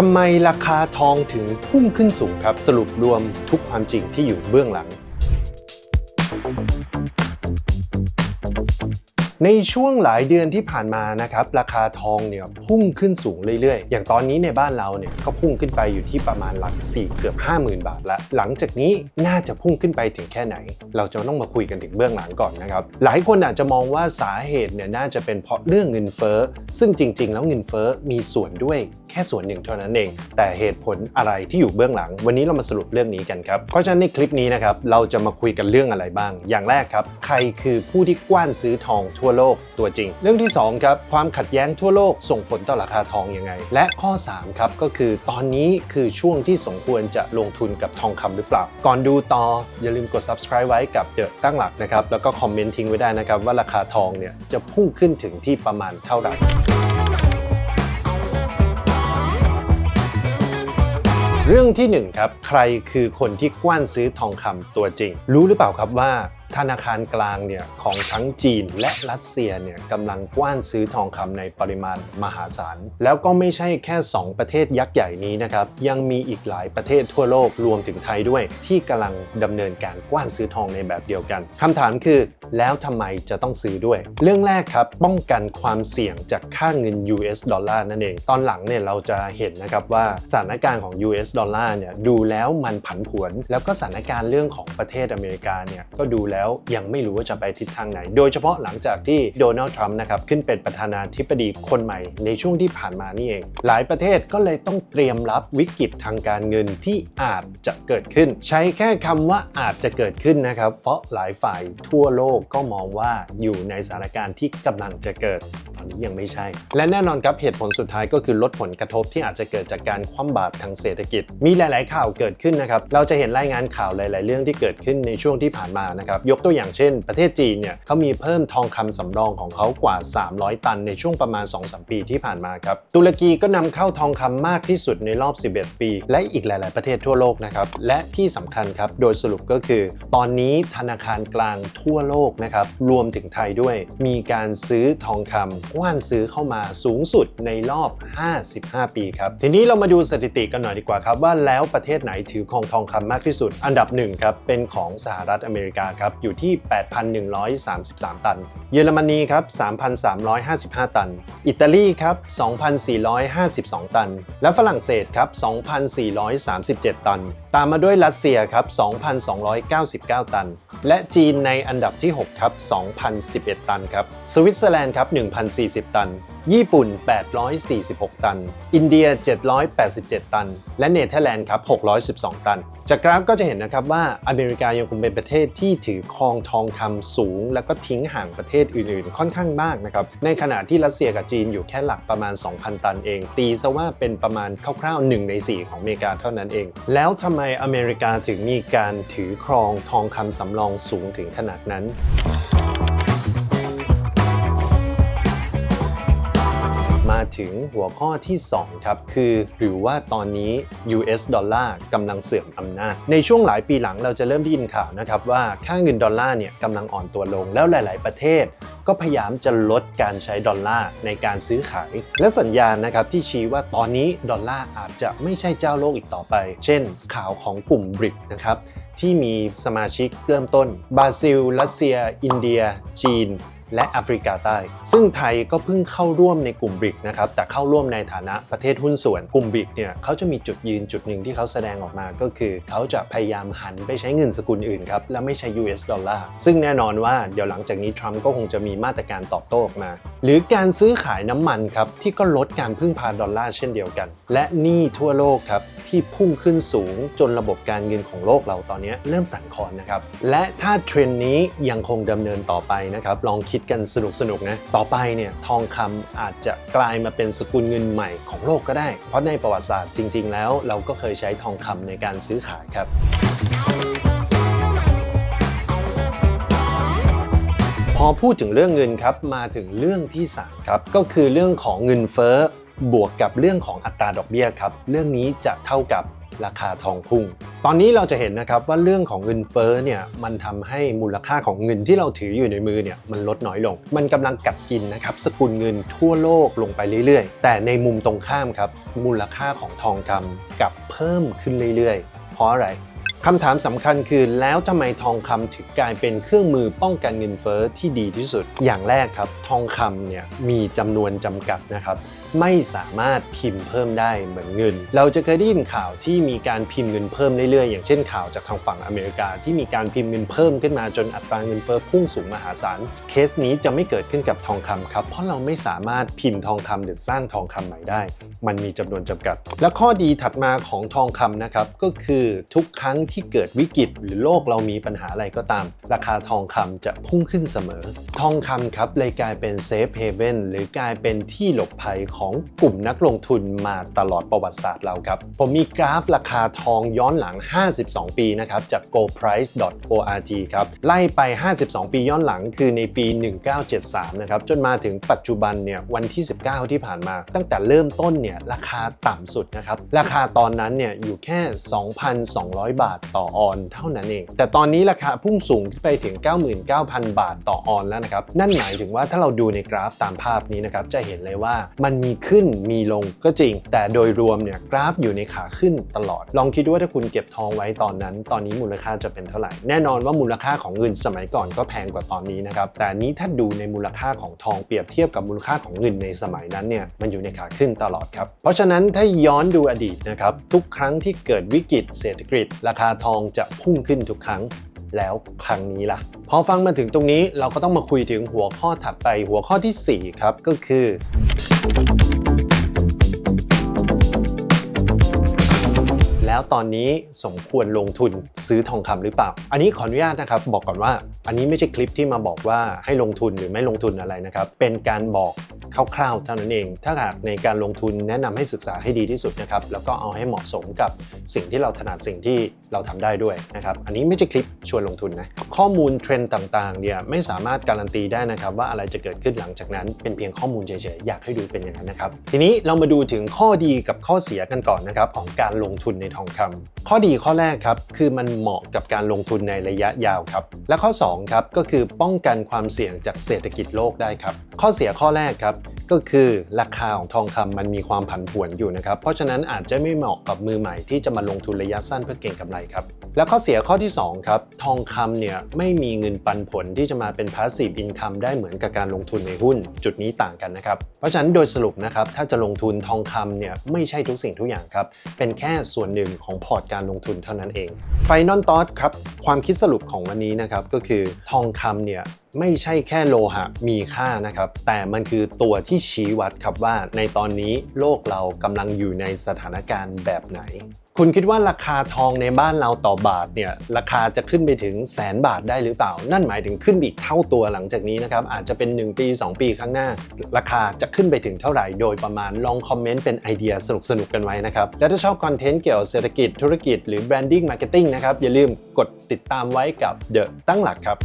ทำไมราคาทองถึงพุ่งขึ้นสูงครับ สรุปรวมทุกความจริงที่อยู่เบื้องหลัง ในช่วงหลายเดือนที่ผ่านมานะครับราคาทองเนี่ยพุ่งขึ้นสูงเรื่อยๆ อย่างตอนนี้ในบ้านเราเนี่ยก็พุ่งขึ้นไปอยู่ที่ประมาณหลักสี่เกือบ 50,000 บาทแล้วหลังจากนี้น่าจะพุ่งขึ้นไปถึงแค่ไหน เราจะต้องมาคุยกันถึงเบื้องหลังก่อนนะครับหลายคนอาจจะมองว่าสาเหตุเนี่ยน่าจะเป็นเพราะเรื่องเงินเฟ้อซึ่งจริง ๆ แล้วเงินเฟ้อมีส่วนด้วยแค่ส่วนหนึ่งเท่านั้นเอง แต่เหตุผลอะไรที่อยู่เบื้องหลัง วันนี้เรามาสรุปเรื่องนี้กันครับเพราะฉะนั้นในคลิปนี้นะครับเราจะมาคุยกันเรื่องอะไรบ้าง อย่างแรกครับใครคือผู้ที่กว้านซื้อทองทั่วโลกตัวจริง เรื่องที่สองครับความขัดแย้งทั่วโลกส่งผลต่อราคาทองยังไง และข้อสามครับก็คือตอนนี้คือช่วงที่สมควรจะลงทุนกับทองคำหรือเปล่า ก่อนดูต่ออย่าลืมกด subscribe ไว้กับเดอะตั้งหลักนะครับแล้วก็คอมเมนต์ทิ้งไว้ได้นะครับว่าราคาทองเนี่ยจะพุ่งขึ้นถึงที่ประมาณเท่าไหร่เรื่องที่หนึ่งครับใครคือคนที่กว้านซื้อทองคำตัวจริง รู้หรือเปล่าครับว่า ธนาคารกลางเนี่ยของทั้งจีนและรัสเซียเนี่ยกำลังกว้านซื้อทองคำในปริมาณมหาศาล แล้วก็ไม่ใช่แค่ 2 ประเทศยักษ์ใหญ่นี้นะครับ ยังมีอีกหลายประเทศทั่วโลกรวมถึงไทยด้วย ที่กำลังดำเนินการกว้านซื้อทองในแบบเดียวกันคำถามคือแล้วทำไมจะต้องซื้อด้วย เรื่องแรกครับ ป้องกันความเสี่ยงจากค่าเงิน US ดอลลาร์นั่นเอง ตอนหลังเนี่ยเราจะเห็นนะครับว่าสถานการณ์ของ US ดอลลาร์เนี่ยดูแล้วมันผันผวน แล้วก็สถานการณ์เรื่องของประเทศอเมริกาเนี่ยก็ดูแล้วยังไม่รู้ว่าจะไปทิศทางไหน โดยเฉพาะหลังจากที่โดนัลด์ทรัมป์นะครับขึ้นเป็นประธานาธิบดีคนใหม่ในช่วงที่ผ่านมานี่เอง หลายประเทศก็เลยต้องเตรียมรับวิกฤตทางการเงินที่อาจจะเกิดขึ้น ใช้แค่คำว่าอาจจะเกิดขึ้นนะครับเพราะหลายฝ่ายทั่วโลกก็มองว่าอยู่ในสถานการณ์ที่กำลังจะเกิด ตอนนี้ยังไม่ใช่ และแน่นอนครับเหตุผลสุดท้ายก็คือลดผลกระทบที่อาจจะเกิดจากการคว่ำบาตรทางเศรษฐกิจ มีหลาย ๆ ข่าวเกิดขึ้นนะครับเราจะเห็นรายงานข่าวหลาย ๆ เรื่องที่เกิดขึ้นในช่วงที่ผ่านมานะครับยกตัวอย่างเช่น ประเทศจีนเนี่ยเขามีเพิ่มทองคำสำรองของเขากว่า 300 ตันในช่วงประมาณ 2-3 ปีที่ผ่านมาครับตุรกีก็นำเข้าทองคำมากที่สุดในรอบ 11 ปี และอีกหลาย ๆ ประเทศทั่วโลกนะครับและที่สำคัญครับโดยสรุปก็คือ ตอนนี้ธนาคารกลางทั่วโลกนะครับรวมถึงไทยด้วย มีการซื้อทองคำกว้านซื้อเข้ามาสูงสุดในรอบ 55 ปีครับทีนี้เรามาดูสถิติกันหน่อยดีกว่าครับว่าแล้วประเทศไหนถือครองทองคำมากที่สุด อันดับหนึ่งครับเป็นของสหรัฐอเมริกาครับอยู่ที่ 8,133 ตัน เยอรมนีครับ 3,355 ตัน อิตาลีครับ 2,452 ตัน และฝรั่งเศสครับ 2,437 ตัน ตามมาด้วยรัสเซียครับ 2,299 ตัน และจีนในอันดับที่ 6 ครับ 2,011 ตันครับ สวิตเซอร์แลนด์ครับ1,040 ตัน ญี่ปุ่น 846 ตัน อินเดีย 787 ตัน และเนเธอร์แลนด์ครับ 612 ตัน จากกราฟก็จะเห็นนะครับว่าอเมริกายังคงเป็นประเทศที่ถือครองทองคำสูง แล้วก็ทิ้งห่างประเทศอื่นๆ ค่อนข้างมากนะครับ ในขณะที่รัสเซียกับจีนอยู่แค่หลักประมาณ 2,000 ตันเอง ตีซะว่าเป็นประมาณคร่าวๆ 1 ใน 4 ของอเมริกาเท่านั้นเอง แล้วทำไมอเมริกาถึงมีการถือครองทองคำสำรองสูงถึงขนาดนั้น ถึงหัวข้อที่ 2 ครับ คือหรือว่าตอนนี้ US ดอลลาร์กำลังเสื่อมอำนาจ ในช่วงหลายปีหลังเราจะเริ่มได้ยินข่าวนะครับว่าค่าเงินดอลลาร์เนี่ยกำลังอ่อนตัวลง แล้วหลาย ๆ ประเทศ ก็พยายามจะลดการใช้ดอลลาร์ในการซื้อขาย และสัญญาณนะครับที่ชี้ว่าตอนนี้ดอลลาร์อาจจะไม่ใช่เจ้าโลกอีกต่อไป เช่น ข่าวของกลุ่มบริกนะครับที่มีสมาชิกเริ่มต้นบราซิล รัสเซีย อินเดีย จีน และแอฟริกาใต้ ซึ่งไทยก็เพิ่งเข้าร่วมในกลุ่มบริกนะครับแต่เข้าร่วมในฐานะประเทศหุ้นส่วนกลุ่มบริกเนี่ยเขาจะมีจุดยืนจุดหนึ่งที่เขาแสดงออกมาก็คือ เขาจะพยายามหันไปใช้เงินสกุลอื่นครับและไม่ใช่ US ดอลลาร์ซึ่งแน่นอนว่าเดี๋ยวหลังจากนี้ทรัมป์ก็คงจะมีมาตรการตอบโต้ออกมา หรือการซื้อขายน้ำมันครับที่ก็ลดการพึ่งพาดอลลาร์เช่นเดียวกัน และหนี้ทั่วโลกครับที่พุ่งขึ้นสูงจนระบบการเงินของโลกเราตอนนี้เริ่มสั่นคลอนนะครับและถ้าเทรนด์นี้ยังคงดำเนินต่อไปนะครับลองคิดกันสนุกสนุกๆนะ ต่อไปเนี่ยทองคำอาจจะกลายมาเป็นสกุลเงินใหม่ของโลกก็ได้ เพราะในประวัติศาสตร์จริง ๆ แล้วเราก็เคยใช้ทองคำในการซื้อขายครับพอพูดถึงเรื่องเงินครับมาถึงเรื่องที่สามครับก็คือเรื่องของเงินเฟ้อบวกกับเรื่องของอัตราดอกเบี้ยครับ เรื่องนี้จะเท่ากับ ราคาทองพุ่ง ตอนนี้เราจะเห็นนะครับว่าเรื่องของเงินเฟ้อเนี่ยมันทำให้มูลค่าของเงินที่เราถืออยู่ในมือเนี่ยมันลดน้อยลง มันกำลังกัดกินนะครับสกุลเงินทั่วโลกลงไปเรื่อยๆ แต่ในมุมตรงข้ามครับมูลค่าของทองคำกลับเพิ่มขึ้นเรื่อยๆ เพราะอะไร คำถามสำคัญคือแล้วทำไมทองคำถึงกลายเป็นเครื่องมือป้องกันเงินเฟ้อที่ดีที่สุด อย่างแรกครับ ทองคำเนี่ยมีจำนวนจำกัดนะครับ ไม่สามารถพิมพ์เพิ่มได้เหมือนเงิน เราจะเคยได้ยินข่าวที่มีการพิมพ์เงินเพิ่มเรื่อยๆ อย่างเช่นข่าวจากทางฝั่งอเมริกา ที่มีการพิมพ์เงินเพิ่มขึ้นมาจนอัตราเงินเฟ้อพุ่งสูงมหาศาล เคสนี้จะไม่เกิดขึ้นกับทองคำครับ เพราะเราไม่สามารถพิมพ์ทองคำหรือสร้างทองคำใหม่ได้ มันมีจำนวนจำกัด และข้อดีถัดมาของทองคำนะครับก็คือทุกครั้งที่เกิดวิกฤตหรือโลกเรามีปัญหาอะไรก็ตาม ราคาทองคำจะพุ่งขึ้นเสมอ ทองคำครับเลยกลายเป็นเซฟเฮเว่นหรือกลายเป็นที่หลบภัยของกลุ่มนักลงทุนมาตลอดประวัติศาสตร์เราครับ ผมมีกราฟราคาทองย้อนหลัง 52 ปีนะครับจาก goldprice.org ครับไล่ไป 52 ปีย้อนหลังคือในปี 1973 นะครับจนมาถึงปัจจุบันเนี่ยวันที่ 19 ที่ผ่านมา ตั้งแต่เริ่มต้นเนี่ยราคาต่ำสุดนะครับราคาตอนนั้นเนี่ยอยู่แค่ 2,200 บาทต่อออนเท่านั้นเอง แต่ตอนนี้ราคาพุ่งสูงขึ้นไปถึง 99,000 บาทต่อออนแล้วนะครับ นั่นหมายถึงว่าถ้าเราดูในกราฟตามภาพนี้นะครับ จะเห็นเลยว่ามันมีขึ้นมีลงก็จริง แต่โดยรวมเนี่ยกราฟอยู่ในขาขึ้นตลอด ลองคิดดูว่าถ้าคุณเก็บทองไว้ตอนนั้น ตอนนี้มูลค่าจะเป็นเท่าไหร่ แน่นอนว่ามูลค่าของเงินสมัยก่อนก็แพงกว่าตอนนี้นะครับ แต่นนี้ถ้าดูในมูลค่าของทองเปรียบเทียบกับมูลค่าของเงินในสมัยนั้นเนี่ย มันอยู่ในขาขึ้นตลอดครับ เพราะฉะนั้นถ้าย้อนดูอดีตนะครับ ทุกครั้งที่เกิดวิกฤตเศรษฐกิจราคาทองจะพุ่งขึ้นทุกครั้งแล้วครั้งนี้ล่ะ พอฟังมาถึงตรงนี้เราก็ต้องมาคุยถึงหัวข้อถัดไปหัวข้อทีสี่ 4 ครับก็คือ แล้วตอนนี้สมควรลงทุนซื้อทองคำหรือเปล่า อันนี้ขออนุญาตนะครับ บอกก่อนว่า อันนี้ไม่ใช่คลิปที่มาบอกว่าให้ลงทุนหรือไม่ลงทุนอะไรนะครับ เป็นการบอก คร่าวๆเท่านั้นเอง ถ้าหากในการลงทุนแนะนำให้ศึกษาให้ดีที่สุดนะครับ แล้วก็เอาให้เหมาะสมกับสิ่งที่เราถนัดสิ่งที่เราทำได้ด้วยนะครับ อันนี้ไม่ใช่คลิปชวนลงทุนนะ ข้อมูลเทรนด์ต่างๆเนี่ยไม่สามารถการันตีได้นะครับว่าอะไรจะเกิดขึ้นหลังจากนั้นเป็นเพียงข้อมูลเฉยๆ อยากให้ดูเป็นอย่างนั้นนะครับ ทีนี้เรามาดูถึงข้อดีกับข้อเสียกันก่อนนะครับของการลงทุนในทองคำข้อดีข้อแรกครับคือมันเหมาะกับการลงทุนในระยะยาวครับ และข้อ2ครับก็คือป้องกันความเสี่ยงจากเศรษฐกิจโลกได้ครับ ข้อเสียข้อแรกครับก็คือราคาของทองคำมันมีความผันผวนอยู่นะครับ เพราะฉะนั้นอาจจะไม่เหมาะกับมือใหม่ที่จะมาลงทุนระยะสั้นเพื่อเก็งกำไรครับ และข้อเสียข้อที่2ครับทองคำเนี่ยไม่มีเงินปันผลที่จะมาเป็น passive income ได้เหมือนกับการลงทุนในหุ้น จุดนี้ต่างกันนะครับ เพราะฉะนั้นโดยสรุปนะครับถ้าจะลงทุนทองคำเนี่ยไม่ใช่ทุกสิ่งทุกอย่างครับเป็นแค่ส่วนหนึ่งของพอร์ตการลงทุนเท่านั้นเอง ไฟนอลทอสครับความคิดสรุปของวันนี้นะครับก็คือทองคำเนี่ยไม่ใช่แค่โลหะมีค่านะครับ แต่มันคือตัวที่ชี้วัดครับว่าในตอนนี้โลกเรากำลังอยู่ในสถานการณ์แบบไหน คุณคิดว่าราคาทองในบ้านเราต่อบาทเนี่ยราคาจะขึ้นไปถึงแสนบาทได้หรือเปล่า นั่นหมายถึงขึ้นอีกเท่าตัวหลังจากนี้นะครับอาจจะเป็น 1 ปี 2 ปีข้างหน้า ราคาจะขึ้นไปถึงเท่าไหร่โดยประมาณลองคอมเมนต์เป็นไอเดียสนุกๆกันไว้นะครับและถ้าชอบคอนเทนต์เกี่ยวกับเศรษฐกิจธุรกิจหรือ branding marketing นะครับอย่าลืมกดติดตามไว้กับ The ตั้งหลักครับ